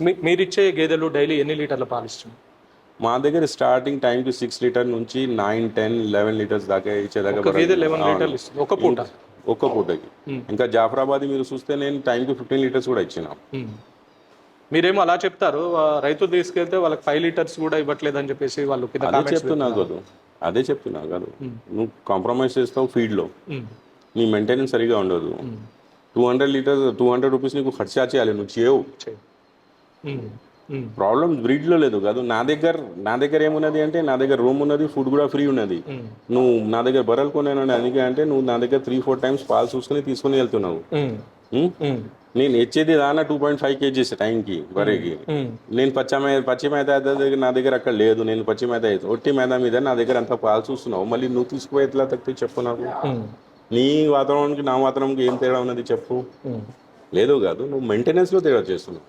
మీ- మీరిచ్చే గేదెలు డైలీ ఎన్ని లీటర్ల పాలు ఇస్తుంది? మా దగ్గర స్టార్టింగ్ టైంకి సిక్స్ లీటర్ నుంచి నైన్ టెన్ లెవెన్ లీటర్స్ దాకా ఇచ్చేదాకా గేదె లెవెన్ లీటర్లు ఇస్తుంది. ఒక పూట? ఒక్క పూటకి. ఇంకా జాఫరాబాద్ మీరు చూస్తే నేను టైంకి ఫిఫ్టీన్ లీటర్స్ కూడా ఇచ్చిన. మీరేమో అలా చెప్తారు రైతు తీసుకెళ్తే వాళ్ళకి ఫైవ్ లీటర్స్ కూడా ఇవ్వట్లేదు అని చెప్పేసి వాళ్ళు అదే చెప్తున్నా కాదు అదే చెప్తున్నా కాదు నువ్వు కాంప్రమైజ్ చేస్తావు ఫీడ్లో. నీ మెయింటెనెన్స్ సరిగా ఉండదు. Two hundred litres two hundred rupees నీకు ఖర్చా చేయాలి నువ్వు చేయవు. ప్రాబ్లం బ్రీడ్లో లేదు కాదు. నా దగ్గర నా దగ్గర ఏమున్నది అంటే నా దగ్గర రూమ్ ఉన్నది ఫుడ్ కూడా ఫ్రీ ఉన్నది. మ్మ్. నువ్వు నా దగ్గర బర్రెలు కొన్నాను అందుకే అంటే నువ్వు నా దగ్గర త్రీ ఫోర్ టైమ్స్ పాలు చూసుకుని తీసుకుని వెళ్తున్నావు. నేను ఇచ్చేది దానా టూ పాయింట్ ఫైవ్ కేజీస్ టైంకి మ్మ్. నేను పచ్చ పచ్చి మేత దగ్గర నా దగ్గర అక్కడ లేదు. నేను పచ్చి మేత అయితే ఒట్టి మేత మీద నా దగ్గర అంత పాలు చూస్తున్నావు. మళ్ళీ నువ్వు తీసుకుపోయి ఎట్లా తగ్గితే చెప్పు నాకు. నీ వాతావరణానికి నా వాతావరణంకి ఏం తేడా ఉన్నది చెప్పు. లేదు కాదు. నువ్వు మెయింటెనెన్స్లో తేడా చేస్తున్నావు.